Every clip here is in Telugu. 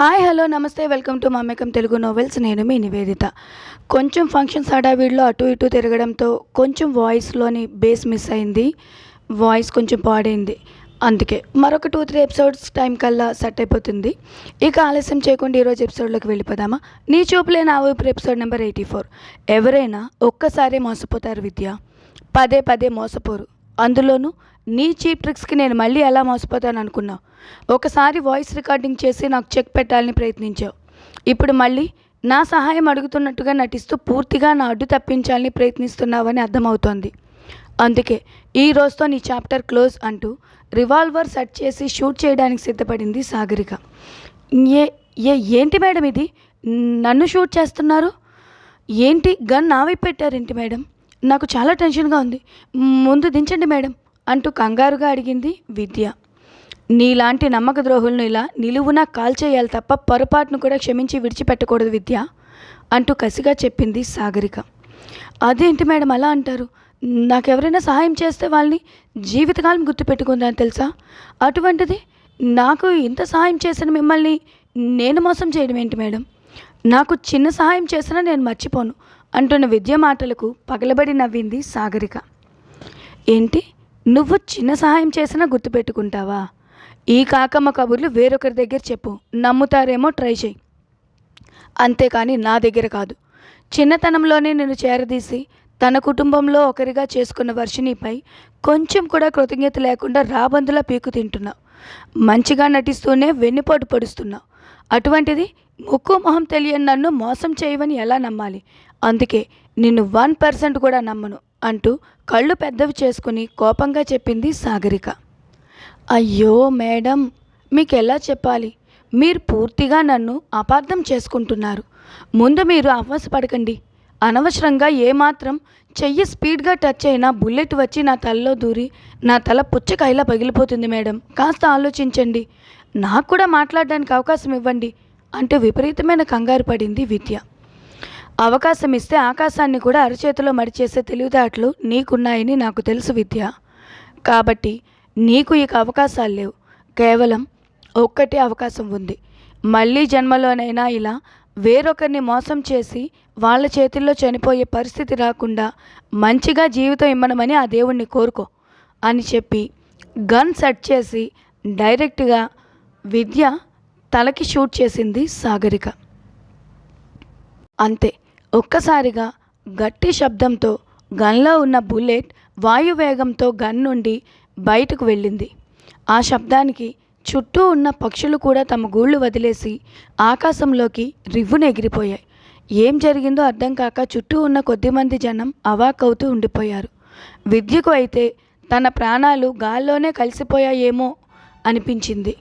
హాయ్ హలో నమస్తే. వెల్కమ్ టు మమ్మకం తెలుగు నోవెల్స్ నేను మీ నివేదిత. కొంచెం ఫంక్షన్స్ హడావిడిలో అటు ఇటు తిరగడంతో కొంచెం వాయిస్లోని బేస్ మిస్ అయింది. వాయిస్ కొంచెం పాడైంది. అందుకే మరొక టూ త్రీ ఎపిసోడ్స్ టైం కల్లా సెట్ అయిపోతుంది. ఇక ఆలస్యం చేయకుండా ఈరోజు ఎపిసోడ్లోకి వెళ్ళిపోదామా? నీ చూపులే నా ఊపిరి ఎపిసోడ్ నెంబర్ ఎయిటీ ఫోర్ ఎవరైనా ఒక్కసారి మోసపోతారు విద్య. పదే పదే మోసపోరు. అందులోనూ నీ చీప్ ట్రిక్స్కి నేను మళ్ళీ ఎలా మోసపోతాను అనుకున్నావు ఒకసారి వాయిస్ రికార్డింగ్ చేసి నాకు చెక్ పెట్టాలని ప్రయత్నించావు. ఇప్పుడు మళ్ళీ నా సహాయం అడుగుతున్నట్టుగా నటిస్తూ పూర్తిగా నా అడ్డు తప్పించాలని ప్రయత్నిస్తున్నావని అర్థమవుతోంది. అందుకే ఈ రోజుతో నీ చాప్టర్ క్లోజ్ అంటూ రివాల్వర్ సెట్ చేసి షూట్ చేయడానికి సిద్ధపడింది సాగరిక. ఏ ఏ ఏంటి మేడం ఇది? నన్ను షూట్ చేస్తున్నారు? ఏంటి గన్ నా వైపు పెట్టారేంటి మేడం? నాకు చాలా టెన్షన్గా ఉంది. ముందు దించండి మేడం. అంటూ కంగారుగా అడిగింది విద్య. నీలాంటి నమ్మక ద్రోహులను ఇలా నిలువునా కాల్చేయాలి తప్ప పొరపాటును కూడా క్షమించి విడిచిపెట్టకూడదు విద్య అంటూ కసిగా చెప్పింది సాగరిక. అదేంటి మేడం అలా అంటారు? నాకెవరైనా సహాయం చేస్తే వాళ్ళని జీవితకాలం గుర్తుపెట్టుకుందని తెలుసా? అటువంటిది నాకు ఇంత సహాయం చేసిన మిమ్మల్ని నేను మోసం చేయడం ఏంటి మేడం? నాకు చిన్న సహాయం చేసినా నేను మర్చిపోను అంటున్న విద్య మాటలకు పగలబడి నవ్వింది సాగరిక. ఏంటి? నువ్వు చిన్న సహాయం చేసినా గుర్తుపెట్టుకుంటావా? ఈ కాకమ్మ కబుర్లు వేరొకరి దగ్గర చెప్పు. నమ్ముతారేమో ట్రై చేయి. అంతేకాని నా దగ్గర కాదు. చిన్నతనంలోనే నేను చేరదీసి తన కుటుంబంలో ఒకరిగా చేసుకున్న వర్షిణిపై కొంచెం కూడా కృతజ్ఞత లేకుండా రాబందులా పీకు తింటున్నావు మంచిగా నటిస్తూనే వెన్నుపోటు పొడుస్తున్నావు అటువంటిది ముక్కు మొహం తెలియని నన్ను మోసం చేయవని ఎలా నమ్మాలి? అందుకే నిన్ను వన్ పర్సెంట్ కూడా నమ్మను అంటూ కళ్ళు పెద్దవి చేసుకుని కోపంగా చెప్పింది సాగరిక. అయ్యో మేడం మీకు ఎలా చెప్పాలి? మీరు పూర్తిగా నన్ను అపార్థం చేసుకుంటున్నారు. ముందు మీరు అవసపడకండి అనవసరంగా ఏమాత్రం చెయ్యి స్పీడ్గా టచ్ అయినా బుల్లెట్ వచ్చి నా తలలో దూరి నా తల పుచ్చకాయలా పగిలిపోతుంది మేడం. కాస్త ఆలోచించండి. నాకు కూడా మాట్లాడడానికి అవకాశం ఇవ్వండి అంటూ విపరీతమైన కంగారు పడింది విద్య. అవకాశం ఇస్తే ఆకాశాన్ని కూడా అరచేతిలో మడిచేసే తెలివితేటలు నీకున్నాయని నాకు తెలుసు విద్య. కాబట్టి నీకు ఇక అవకాశాలు లేవు. కేవలం ఒక్కటే అవకాశం ఉంది. మళ్ళీ జన్మలోనైనా ఇలా వేరొకరిని మోసం చేసి వాళ్ళ చేతుల్లో చనిపోయే పరిస్థితి రాకుండా మంచిగా జీవితం ఇమ్మనమని ఆ దేవుణ్ణి కోరుకో అని చెప్పి గన్ సెట్ చేసి డైరెక్ట్గా విద్య తలకి షూట్ చేసింది సాగరిక. అంతే. ఒక్కసారిగా గట్టి శబ్దంతో గన్లో ఉన్న బుల్లెట్ వాయువేగంతో గన్ నుండి బయటకు వెళ్ళింది. ఆ శబ్దానికి చుట్టూ ఉన్న పక్షులు కూడా తమ గూళ్ళు వదిలేసి ఆకాశంలోకి రివ్వున ఎగిరిపోయాయి. ఏం జరిగిందో అర్థం కాక చుట్టూ ఉన్న కొద్దిమంది జనం అవాకవుతూ ఉండిపోయారు. విద్యకు అయితే తన ప్రాణాలు గాల్లోనే కలిసిపోయాయేమో అనిపించింది.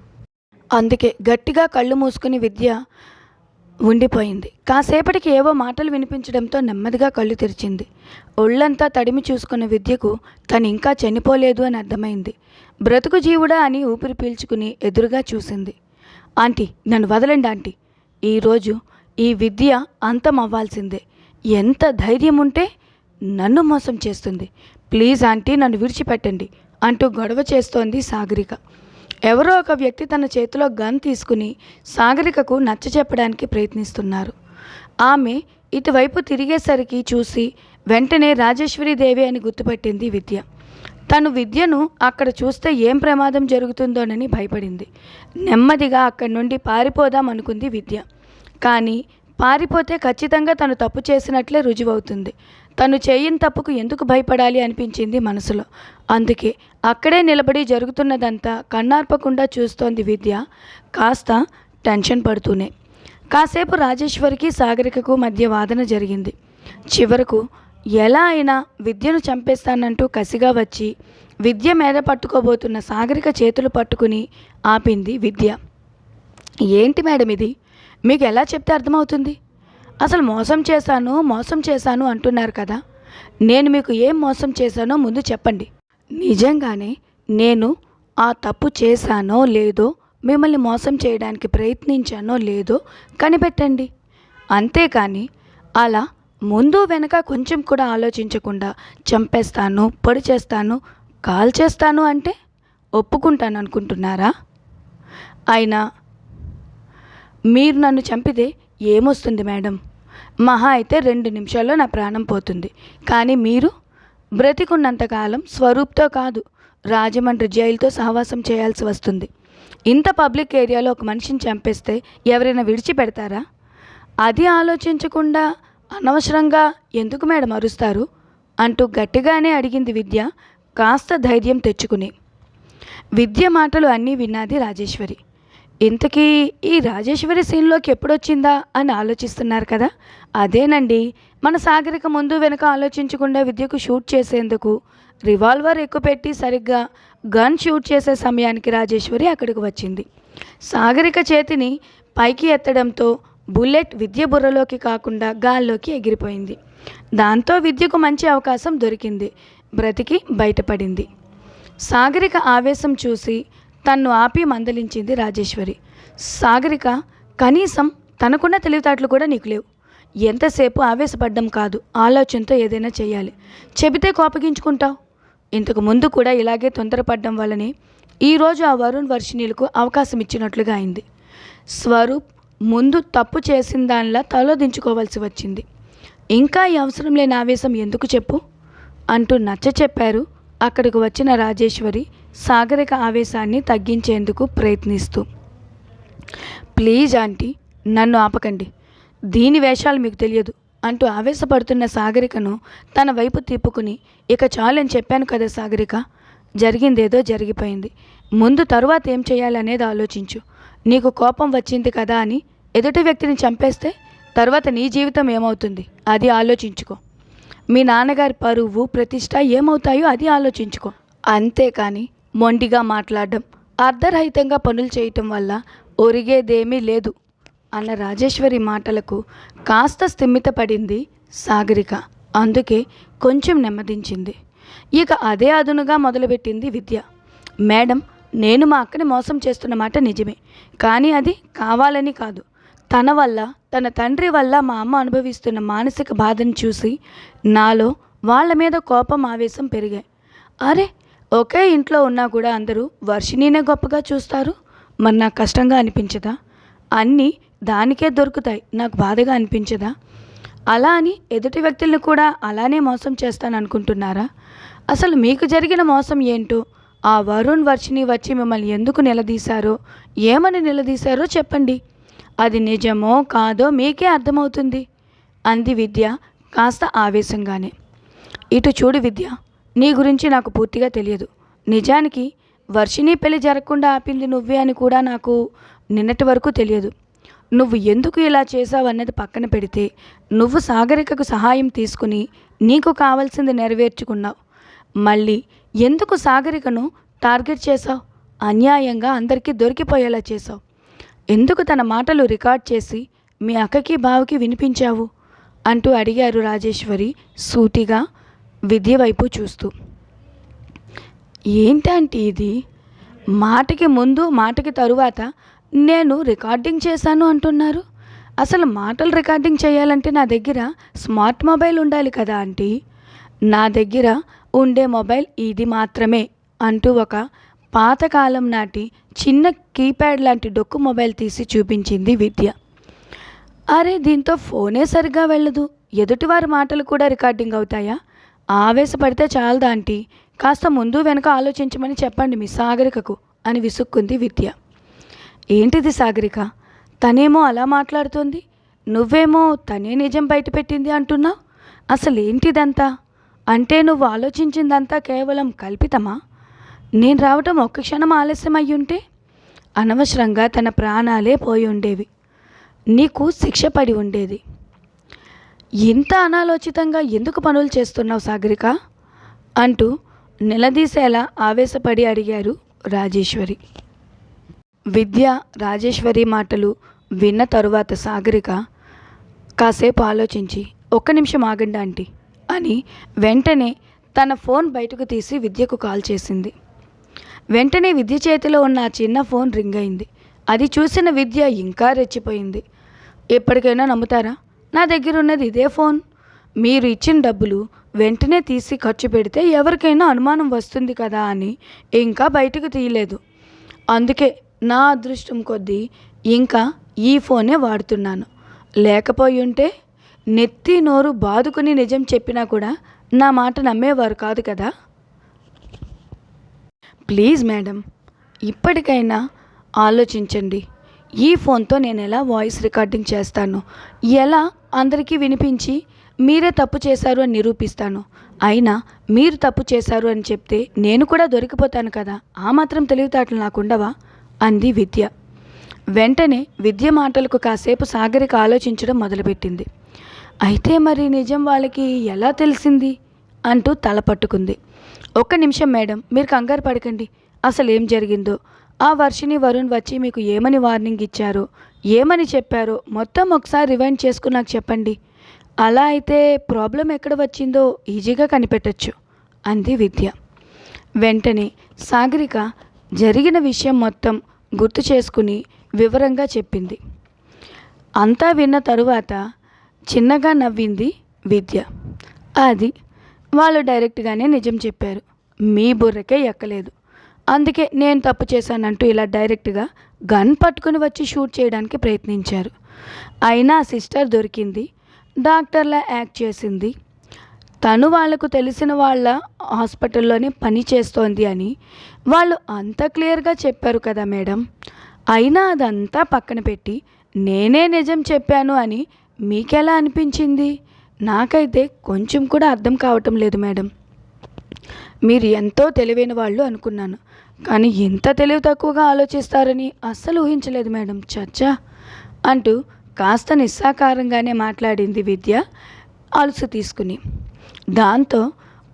అందుకే గట్టిగా కళ్ళు మూసుకుని విద్య ఉండిపోయింది. కాసేపటికి ఏవో మాటలు వినిపించడంతో నెమ్మదిగా కళ్ళు తెరిచింది. ఒళ్ళంతా తడిమి చూసుకున్న విద్యకు తను ఇంకా చనిపోలేదు అని అర్థమైంది. బ్రతుకు జీవుడా అని ఊపిరి పీల్చుకుని ఎదురుగా చూసింది. ఆంటీ నన్ను వదలండి ఆంటీ. ఈరోజు ఈ విద్య అంతం అవ్వాల్సిందే ఎంత ధైర్యం ఉంటే నన్ను మోసం చేస్తుంది. ప్లీజ్ ఆంటీ నన్ను విడిచిపెట్టండి అంటూ గొడవ చేస్తోంది సాగరిక. ఎవరో ఒక వ్యక్తి తన చేతిలో గన్ తీసుకుని సాగరికకు నచ్చ చెప్పడానికి ప్రయత్నిస్తున్నారు. ఆమె ఇటువైపు తిరిగేసరికి చూసి వెంటనే రాజేశ్వరీదేవి అని గుర్తుపట్టింది విద్య. తను విద్యను అక్కడ చూస్తే ఏం ప్రమాదం జరుగుతుందోనని భయపడింది. నెమ్మదిగా అక్కడి నుండి పారిపోదాం అనుకుంది విద్య. కానీ పారిపోతే ఖచ్చితంగా తను తప్పు చేసినట్లే రుజువవుతుంది. తను చేయని తప్పుకు ఎందుకు భయపడాలి అనిపించింది మనసులో. అందుకే అక్కడే నిలబడి జరుగుతున్నదంతా కన్నార్పకుండా చూస్తోంది విద్య. కాస్త టెన్షన్ పడుతూనే. కాసేపు రాజేశ్వరికి సాగరికకు మధ్య వాదన జరిగింది. చివరకు ఎలా అయినా విద్యను చంపేస్తానంటూ కసిగా వచ్చి విద్య మీద పట్టుకోబోతున్న సాగరిక చేతులు పట్టుకుని ఆపింది విద్య. ఏంటి మేడం ఇది మీకు ఎలా చెప్తే అర్థమవుతుంది? అసలు మోసం చేశాను మోసం చేశాను అంటున్నారు కదా. నేను మీకు ఏం మోసం చేశానో ముందు చెప్పండి. నిజంగానే నేను ఆ తప్పు చేశానో లేదో మిమ్మల్ని మోసం చేయడానికి ప్రయత్నించానో లేదో కనిపెట్టండి. అంతేకాని అలా ముందు వెనక కొంచెం కూడా ఆలోచించకుండా చంపేస్తాను పొడి చేస్తాను కాల్ చేస్తాను అంటే ఒప్పుకుంటాను అనుకుంటున్నారా? అయినా మీరు నన్ను చంపితే ఏమొస్తుంది మేడం? మహా అయితే రెండు నిమిషాల్లో నా ప్రాణం పోతుంది. కానీ మీరు బ్రతికున్నంతకాలం స్వరూప్తో కాదు రాజమండ్రి జైలుతో సహవాసం చేయాల్సి వస్తుంది. ఇంత పబ్లిక్ ఏరియాలో ఒక మనిషిని చంపేస్తే ఎవరైనా విడిచిపెడతారా? అది ఆలోచించకుండా అనవసరంగా ఎందుకు మేడం అరుస్తారు? అంటూ గట్టిగానే అడిగింది విద్య కాస్త ధైర్యం తెచ్చుకుని. విద్య మాటలు అన్నీ విన్నది రాజేశ్వరి. ఇంతకీ ఈ రాజేశ్వరి సీన్లోకి ఎప్పుడొచ్చిందా అని ఆలోచిస్తున్నారు కదా? అదేనండి. మన సాగరిక ముందు వెనుక ఆలోచించకుండా విద్యకు షూట్ చేసేందుకు రివాల్వర్ ఎక్కుపెట్టి సరిగ్గా గన్ షూట్ చేసే సమయానికి రాజేశ్వరి అక్కడికి వచ్చింది. సాగరిక చేతిని పైకి ఎత్తడంతో బుల్లెట్ విద్య బుర్రలోకి కాకుండా గాల్లోకి ఎగిరిపోయింది. దాంతో విద్యకు మంచి అవకాశం దొరికింది. బ్రతికి బయటపడింది. సాగరిక ఆవేశం చూసి తన్ను ఆపి మందలించింది రాజేశ్వరి. సాగరిక కనీసం తనకున్న తెలివితేటలు కూడా నీకు లేవు. ఎంతసేపు ఆవేశపడ్డం కాదు ఆలోచనతో ఏదైనా చేయాలి చెబితే కోపగించుకుంటావు. ఇంతకు ముందు కూడా ఇలాగే తొందరపడడం వల్లనే ఈరోజు ఆ వరుణ్ వర్షిణీలకు అవకాశం ఇచ్చినట్లుగా అయింది. స్వరూప్ ముందు తప్పు చేసిన దానిలా తలోదించుకోవాల్సి వచ్చింది. ఇంకా ఈ అవసరం లేని ఆవేశం ఎందుకు చెప్పు? అంటూ నచ్చ చెప్పారు అక్కడికి వచ్చిన రాజేశ్వరి సాగరిక ఆవేశాన్ని తగ్గించేందుకు ప్రయత్నిస్తూ. ప్లీజ్ ఆంటీ నన్ను ఆపకండి. దీని వేషాలు మీకు తెలియదు. అంటూ ఆవేశపడుతున్న సాగరికను తన వైపు తిప్పుకుని ఇక చాలని చెప్పాను కదా సాగరిక జరిగిందేదో జరిగిపోయింది. ముందు తరువాత ఏం చేయాలనేది ఆలోచించు. నీకు కోపం వచ్చింది కదా అని ఎదుటి వ్యక్తిని చంపేస్తే తర్వాత నీ జీవితం ఏమవుతుంది? అది ఆలోచించుకో. మీ నాన్నగారి పరువు ప్రతిష్ట ఏమవుతాయో అది ఆలోచించుకో. అంతేకాని మొండిగా మాట్లాడడం అర్ధరహితంగా పనులు చేయటం వల్ల ఒరిగేదేమీ లేదు అన్న రాజేశ్వరి మాటలకు కాస్త స్థిమితపడింది సాగరిక. అందుకే కొంచెం నెమ్మదించింది. ఇక అదే అదునుగా మొదలుపెట్టింది విద్య. మేడం నేను మా అక్కని మోసం చేస్తున్న మాట నిజమే కానీ అది కావాలని కాదు. తన వల్ల తన తండ్రి వల్ల మా అమ్మ అనుభవిస్తున్న మానసిక బాధను చూసి నాలో వాళ్ళ మీద కోపం ఆవేశం పెరిగాయి. అరే ఒకే ఇంట్లో ఉన్నా కూడా అందరూ వర్షిణీనే గొప్పగా చూస్తారు. మరి నాకు కష్టంగా అనిపించదా? అన్నీ దానికే దొరుకుతాయి. నాకు బాధగా అనిపించదా? అలా అని ఎదుటి వ్యక్తులను కూడా అలానే మోసం చేస్తాను అనుకుంటున్నారా అసలు మీకు జరిగిన మోసం ఏంటో? ఆ వరుణ్ వర్షిని వచ్చి మిమ్మల్ని ఎందుకు నిలదీశారో? ఏమని నిలదీశారో చెప్పండి. అది నిజమో కాదో మీకే అర్థమవుతుంది. అంది విద్య కాస్త ఆవేశంగానే. ఇటు చూడు విద్య. నీ గురించి నాకు పూర్తిగా తెలియదు. నిజానికి వర్షిని పెళ్ళి జరగకుండా ఆపింది నువ్వే అని కూడా నాకు నిన్నటి వరకు తెలియదు. నువ్వు ఎందుకు ఇలా చేసావు అన్నది పక్కన పెడితే నువ్వు సాగరికకు సహాయం తీసుకుని నీకు కావాల్సింది నెరవేర్చుకున్నావు. మళ్ళీ ఎందుకు సాగరికను టార్గెట్ చేసావు అన్యాయంగా అందరికీ దొరికిపోయేలా చేసావు ఎందుకు తన మాటలు రికార్డ్ చేసి మీ అక్కకి బావకి వినిపించావు? అంటూ అడిగారు రాజేశ్వరి సూటిగా. విద్య వైపు చూస్తూ. ఏంటంటే ఇది? మాటకి ముందు మాటకి తరువాత నేను రికార్డింగ్ చేశాను అంటున్నారు. అసలు మాటలు రికార్డింగ్ చేయాలంటే నా దగ్గర స్మార్ట్ మొబైల్ ఉండాలి కదా ఆంటీ. నా దగ్గర ఉండే మొబైల్ ఇది మాత్రమే అంటూ ఒక పాతకాలం నాటి చిన్న కీప్యాడ్ లాంటి డొక్కు మొబైల్ తీసి చూపించింది విద్య. అరే దీంతో ఫోనే సరిగ్గా వెళ్ళదు. ఎదుటివారి మాటలు కూడా రికార్డింగ్ అవుతాయా? ఆవేశపడితే చాలదా ఆంటీ కాస్త ముందు వెనక ఆలోచించమని చెప్పండి మీ సాగరికకు అని విసుక్కుంది విద్య. ఏంటిది సాగరిక? తనేమో అలా మాట్లాడుతోంది? నువ్వేమో తనే నిజం బయటపెట్టింది అంటున్నావు అసలు ఏంటిదంతా అంటే నువ్వు ఆలోచించిందంతా కేవలం కల్పితమా? నేను రావటం ఒక్క క్షణం ఆలస్యం అయ్యుంటే అనవసరంగా తన ప్రాణాలే పోయి ఉండేవి నీకు శిక్ష పడి ఉండేది. ఇంత అనాలోచితంగా ఎందుకు పనులు చేస్తున్నావు సాగరిక? అంటూ నిలదీసేలా ఆవేశపడి అడిగారు రాజేశ్వరి. విద్య రాజేశ్వరి మాటలు విన్న తరువాత సాగరిక కాసేపు ఆలోచించి ఒక్క నిమిషం ఆగండి ఆంటీ అని వెంటనే తన ఫోన్ బయటకు తీసి విద్యకు కాల్ చేసింది. వెంటనే విద్య చేతిలో ఉన్న ఆ చిన్న ఫోన్ రింగ్ అయింది. అది చూసిన విద్య ఇంకా రెచ్చిపోయింది. ఎప్పటికైనా నమ్ముతారా? నా దగ్గర ఉన్నది ఇదే ఫోన్. మీరు ఇచ్చిన డబ్బులు వెంటనే తీసి ఖర్చు పెడితే ఎవరికైనా అనుమానం వస్తుంది కదా అని ఇంకా బయటకు తీయలేదు. అందుకే నా అదృష్టం కొద్దీ ఇంకా ఈ ఫోనే వాడుతున్నాను. లేకపోయి ఉంటే నెత్తి నోరు బాదుకుని నిజం చెప్పినా కూడా నా మాట నమ్మేవారు కాదు కదా. ప్లీజ్ మేడం ఇప్పటికైనా ఆలోచించండి. ఈ ఫోన్తో నేను ఎలా వాయిస్ రికార్డింగ్ చేస్తాను? ఎలా అందరికీ వినిపించి మీరే తప్పు చేశారు అని నిరూపిస్తాను. అయినా మీరు తప్పు చేశారు అని చెప్తే నేను కూడా దొరికిపోతాను కదా. ఆ మాత్రం తెలివితేటలు నాకుండవా అంది విద్య. వెంటనే విద్య మాటలకు కాసేపు సాగరిక ఆలోచించడం మొదలుపెట్టింది. అయితే మరి నిజం వాళ్ళకి ఎలా తెలిసింది? అంటూ తల పట్టుకుంది. ఒక్క నిమిషం మేడం మీరు కంగారు పడకండి. అసలు ఏం జరిగిందో? ఆ వర్షిని వరుణ్ వచ్చి మీకు ఏమని వార్నింగ్ ఇచ్చారో? ఏమని చెప్పారో? మొత్తం ఒకసారి రివైండ్ చేసుకుని నాకు చెప్పండి. అలా అయితే ప్రాబ్లం ఎక్కడ వచ్చిందో ఈజీగా కనిపెట్టచ్చు అంది విద్య. వెంటనే సాగరిక జరిగిన విషయం మొత్తం గుర్తు చేసుకుని వివరంగా చెప్పింది. అంతా విన్న తరువాత చిన్నగా నవ్వింది విద్య. అది వాళ్ళు డైరెక్ట్గానే నిజం చెప్పారు. మీ బుర్రకే ఎక్కలేదు. అందుకే నేను తప్పు చేశానంటూ ఇలా డైరెక్ట్గా గన్ పట్టుకుని వచ్చి షూట్ చేయడానికి ప్రయత్నించారు. అయినా సిస్టర్ దొరికింది డాక్టర్లా యాక్ట్ చేసింది. తను వాళ్ళకు తెలిసిన వాళ్ళ హాస్పిటల్లోనే పని చేస్తోంది అని వాళ్ళు అంత క్లియర్గా చెప్పారు కదా మేడం. అయినా అదంతా పక్కన పెట్టి నేనే నిజం చెప్పాను అని మీకెలా అనిపించింది? నాకైతే కొంచెం కూడా అర్థం కావటం లేదు మేడం. మీరు ఎంతో తెలివైన వాళ్ళు అనుకున్నాను. కానీ ఎంత తెలివి తక్కువగా ఆలోచిస్తారని అస్సలు ఊహించలేదు మేడం. చచ్చా! అంటూ కాస్త నిస్సాకారంగానే మాట్లాడింది విద్య అలుసు తీసుకుని. దాంతో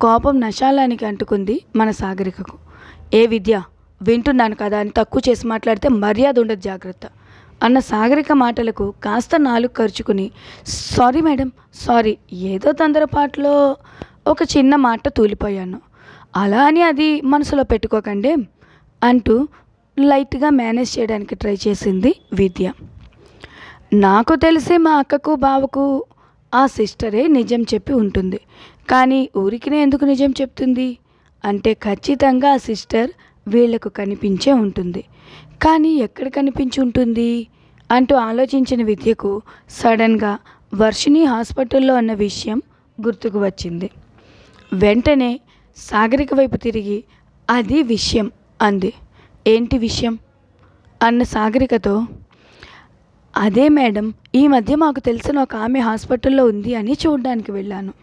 కోపం నశాలానికి అంటుకుంది మన సాగరికకు. ఏ విద్య? వింటున్నాను కదా అని తక్కువ చేసి మాట్లాడితే మర్యాద ఉండదు జాగ్రత్త. అన్న సాగరిక మాటలకు కాస్త నాలుగు ఖర్చుకుని సారీ మేడం సారీ ఏదో తొందరపాటులో ఒక చిన్న మాట తూలిపోయాను. అలా అని అది మనసులో పెట్టుకోకండి? అంటూ లైట్గా మేనేజ్ చేయడానికి ట్రై చేసింది విద్య. నాకు తెలిసి మా అక్కకు బావకు ఆ సిస్టరే నిజం చెప్పి ఉంటుంది. కానీ ఊరికినే ఎందుకు నిజం చెప్తుంది? అంటే ఖచ్చితంగా ఆ సిస్టర్ వీళ్ళకు కనిపించే ఉంటుంది. కానీ ఎక్కడ కనిపించి ఉంటుంది? అంటూ ఆలోచించిన విద్యకు సడన్గా వర్షిని హాస్పిటల్లో అన్న విషయం గుర్తుకు వచ్చింది. వెంటనే సాగరిక వైపు తిరిగి అది విషయం. అంది. ఏంటి విషయం? అన్న సాగరికతో అదే మేడం ఈ మధ్య మాకు తెలిసిన ఒక ఆమె హాస్పిటల్లో ఉంది అని చూడడానికి వెళ్ళాను.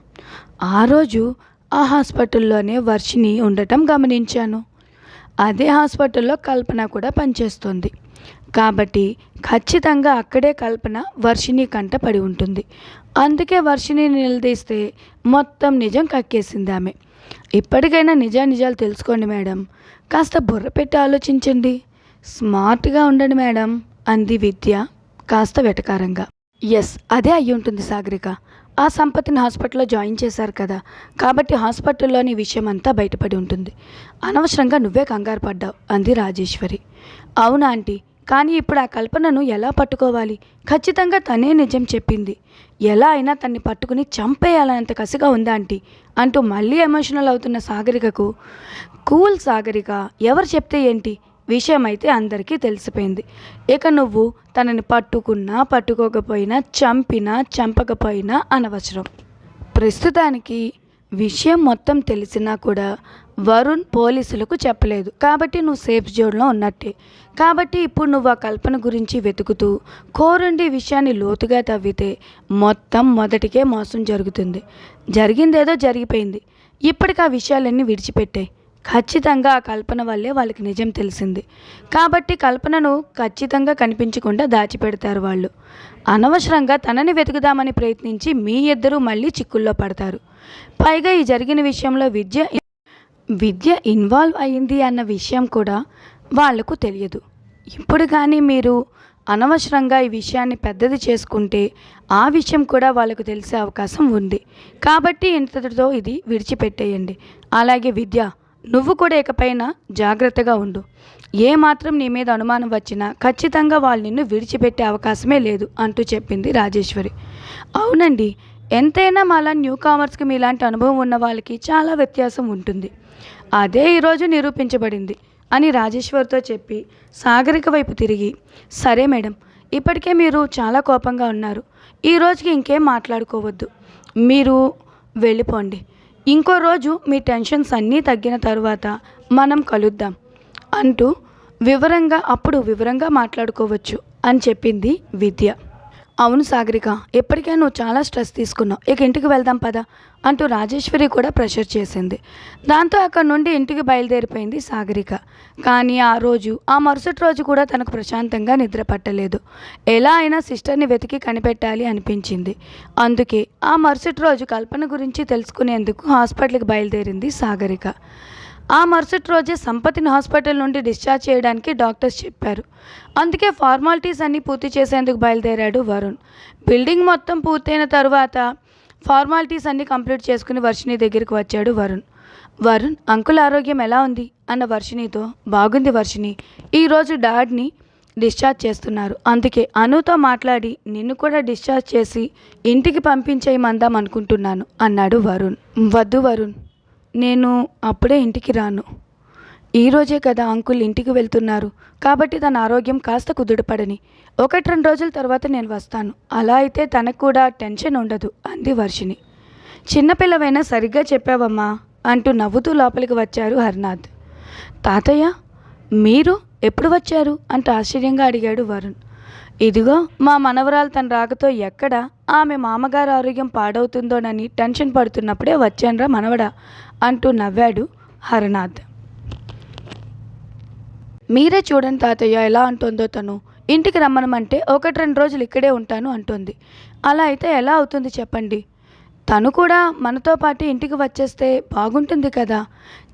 ఆ రోజు ఆ హాస్పిటల్లోనే వర్షిని ఉండటం గమనించాను. అదే హాస్పిటల్లో కల్పన కూడా పనిచేస్తుంది. కాబట్టి ఖచ్చితంగా అక్కడే కల్పన వర్షిని కంట పడి ఉంటుంది. అందుకే వర్షిని నిలదీస్తే మొత్తం నిజం కక్కేసింది ఆమె. ఇప్పటికైనా నిజా నిజాలు తెలుసుకోండి మేడం. కాస్త బుర్ర పెట్టి ఆలోచించండి. స్మార్ట్గా ఉండండి మేడం అంది విద్య కాస్త వెటకారంగా. ఎస్ అదే అయి ఉంటుంది సాగరిక. ఆ సంపత్తిని హాస్పిటల్లో జాయిన్ చేశారు కదా. కాబట్టి హాస్పిటల్లోని విషయం అంతా బయటపడి ఉంటుంది. అనవసరంగా నువ్వే కంగారు పడ్డావు అంది రాజేశ్వరి. అవునా ఆంటీ? కానీ ఇప్పుడు ఆ కల్పనను ఎలా పట్టుకోవాలి? ఖచ్చితంగా తనే నిజం చెప్పింది. ఎలా అయినా తన్ని పట్టుకుని చంపేయాలన్నంత కసిగా ఉందా ఆంటీ? అంటూ మళ్ళీ ఎమోషనల్ అవుతున్న సాగరికకు కూల్ సాగరిక ఎవరు చెప్తే ఏంటి? విషయం అయితే అందరికీ తెలిసిపోయింది. ఇక నువ్వు తనని పట్టుకున్నా పట్టుకోకపోయినా చంపినా చంపకపోయినా అనవసరం. ప్రస్తుతానికి విషయం మొత్తం తెలిసినా కూడా వరుణ్ పోలీసులకు చెప్పలేదు. కాబట్టి నువ్వు సేఫ్ జోన్లో ఉన్నట్టే. కాబట్టి ఇప్పుడు నువ్వు ఆ కల్పన గురించి వెతుకుతూ కోరుండి విషయాన్ని లోతుగా తవ్వితే మొత్తం మొదటికే మోసం జరుగుతుంది. జరిగిందేదో జరిగిపోయింది. ఇప్పటికి ఆ విషయాలన్నీ విడిచిపెట్టాయి ఖచ్చితంగా ఆ కల్పన వల్లే వాళ్ళకి నిజం తెలిసింది. కాబట్టి కల్పనను ఖచ్చితంగా కనిపించకుండా దాచిపెడతారు వాళ్ళు. అనవసరంగా తనని వెతుకుదామని ప్రయత్నించి మీ ఇద్దరూ మళ్ళీ చిక్కుల్లో పడతారు. పైగా ఈ జరిగిన విషయంలో విద్య విద్య ఇన్వాల్వ్ అయింది అన్న విషయం కూడా వాళ్ళకు తెలియదు. ఇప్పుడు కానీ మీరు అనవసరంగా ఈ విషయాన్ని పెద్దది చేసుకుంటే ఆ విషయం కూడా వాళ్ళకు తెలిసే అవకాశం ఉంది. కాబట్టి ఇంతటితో ఇది విడిచిపెట్టేయండి. అలాగే విద్య నువ్వు కూడా ఇకపైన జాగ్రత్తగా ఉండు. ఏ మాత్రం నీ మీద అనుమానం వచ్చినా ఖచ్చితంగా వాళ్ళు నిన్ను విడిచిపెట్టే అవకాశమే లేదు అంటూ చెప్పింది రాజేశ్వరి. అవునండి ఎంతైనా మాలా న్యూ కామర్స్కి మీలాంటి అనుభవం ఉన్న వాళ్ళకి చాలా వ్యత్యాసం ఉంటుంది. అదే ఈరోజు నిరూపించబడింది అని రాజేశ్వర్తో చెప్పి సాగరిక వైపు తిరిగి సరే మేడం ఇప్పటికే మీరు చాలా కోపంగా ఉన్నారు. ఈ రోజుకి ఇంకేం మాట్లాడుకోవద్దు. మీరు వెళ్ళిపోండి. ఇంకో రోజు మీ టెన్షన్స్ అన్నీ తగ్గిన తరువాత మనం కలుద్దాం అంటూ వివరంగా అప్పుడు వివరంగా మాట్లాడుకోవచ్చు అని చెప్పింది విద్య. అవును సాగరిక ఇప్పటికే నువ్వు చాలా స్ట్రెస్ తీసుకున్నావు. ఇక ఇంటికి వెళ్దాం పదా అంటూ రాజేశ్వరి కూడా ప్రెషర్ చేసింది. దాంతో అక్కడ నుండి ఇంటికి బయలుదేరిపోయింది సాగరిక. కానీ ఆ రోజు ఆ మరుసటి రోజు కూడా తనకు ప్రశాంతంగా నిద్ర పట్టలేదు. ఎలా అయినా సిస్టర్ని వెతికి కనిపెట్టాలి అనిపించింది. అందుకే ఆ మరుసటి రోజు కల్పన గురించి తెలుసుకునేందుకు హాస్పిటల్కి బయలుదేరింది సాగరిక. ఆ మరుసటి రోజే సంపతిని హాస్పిటల్ నుండి డిశ్చార్జ్ చేయడానికి డాక్టర్స్ చెప్పారు. అందుకే ఫార్మాలిటీస్ అన్నీ పూర్తి చేసేందుకు బయలుదేరాడు వరుణ్. బిల్డింగ్ మొత్తం పూర్తయిన తరువాత ఫార్మాలిటీస్ అన్నీ కంప్లీట్ చేసుకుని వర్షిణి దగ్గరికి వచ్చాడు వరుణ్. వరుణ్ అంకుల్ ఆరోగ్యం ఎలా ఉంది? అన్న వర్షిణితో బాగుంది వర్షిణి. ఈరోజు డాడ్ని డిశ్చార్జ్ చేస్తున్నారు. అందుకే అనుతో మాట్లాడి నిన్ను కూడా డిశ్చార్జ్ చేసి ఇంటికి పంపించేయమందాం అనుకుంటున్నాను అన్నాడు వరుణ్. వద్దు వరుణ్. నేను అప్పుడే ఇంటికి రాను. ఈరోజే కదా అంకుల్ ఇంటికి వెళ్తున్నారు. కాబట్టి తన ఆరోగ్యం కాస్త కుదుటపడని. ఒకటి రెండు రోజుల తర్వాత నేను వస్తాను. అలా అయితే తనకు కూడా టెన్షన్ ఉండదు అంది వర్షిని చిన్నపిల్లవైనా సరిగ్గా చెప్పావమ్మా అంటూ నవ్వుతూ లోపలికి వచ్చారు హర్నాథ్. తాతయ్య మీరు ఎప్పుడు వచ్చారు? అంటూ ఆశ్చర్యంగా అడిగాడు వరుణ్. ఇదిగో మా మనవరాలు తన రాకతో ఎక్కడ ఆమె మామగారు ఆరోగ్యం పాడవుతుందోనని టెన్షన్ పడుతున్నప్పుడే వచ్చానురా మనవడా అంటూ నవ్వాడు హరనాథ్. మీరే చూడండి తాతయ్య ఎలా అంటుందో తను. ఇంటికి రమ్మనమంటే ఒకటి రెండు రోజులు ఇక్కడే ఉంటాను అంటుంది. అలా అయితే ఎలా అవుతుంది చెప్పండి. తను కూడా మనతో పాటు ఇంటికి వచ్చేస్తే బాగుంటుంది కదా.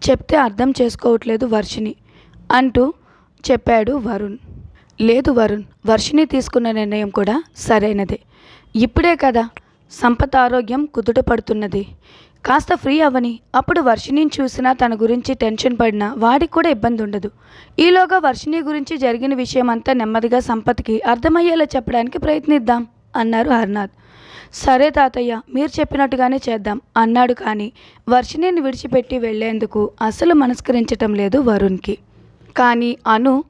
చెప్తే అర్థం చేసుకోవట్లేదు వర్షిని అంటూ చెప్పాడు వరుణ్. లేదు వరుణ్ వర్షిని తీసుకున్న నిర్ణయం కూడా సరైనదే. ఇప్పుడే కదా సంపత్ ఆరోగ్యం కుదుట పడుతున్నది. కాస్త ఫ్రీ అవ్వని అప్పుడు వర్షిణిని చూసినా తన గురించి టెన్షన్ పడినా వాడికి కూడా ఇబ్బంది ఉండదు. ఈలోగా వర్షిణి గురించి జరిగిన విషయం అంతా నెమ్మదిగా సంపత్కి అర్థమయ్యేలా చెప్పడానికి ప్రయత్నిద్దాం అన్నారు హర్నాథ్. సరే తాతయ్య మీరు చెప్పినట్టుగానే చేద్దాం అన్నాడు కానీ వర్షిణిని విడిచిపెట్టి వెళ్ళేందుకు అసలు మనస్కరించటం లేదు వరుణ్కి. కానీ అను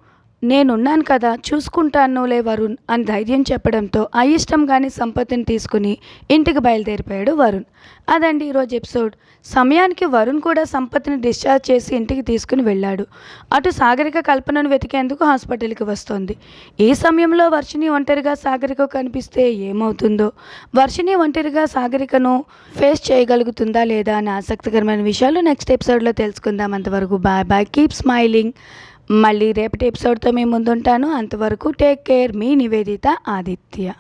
నేనున్నాను కదా చూసుకుంటానులే వరుణ్ అని ధైర్యం చెప్పడంతో అయిష్టంగానే సంపత్తిని తీసుకుని ఇంటికి బయలుదేరిపోయాడు వరుణ్. అదండి ఈరోజు ఎపిసోడ్. సమయానికి వరుణ్ కూడా సంపత్తిని డిశ్చార్జ్ చేసి ఇంటికి తీసుకుని వెళ్ళాడు. అటు సాగరిక కల్పనను వెతికేందుకు హాస్పిటల్కి వస్తోంది. ఈ సమయంలో వర్షిని ఒంటరిగా సాగరిక కనిపిస్తే ఏమవుతుందో? వర్షిని ఒంటరిగా సాగరికను ఫేస్ చేయగలుగుతుందా లేదా అనే ఆసక్తికరమైన విషయాలు నెక్స్ట్ ఎపిసోడ్లో తెలుసుకుందాం. అంతవరకు బాయ్ బాయ్ కీప్ స్మైలింగ్. మళ్ళీ రేపటి ఎపిసోడ్తో మేము ముందుంటాను. అంతవరకు టేక్ కేర్ మీ నివేదిత ఆదిత్య.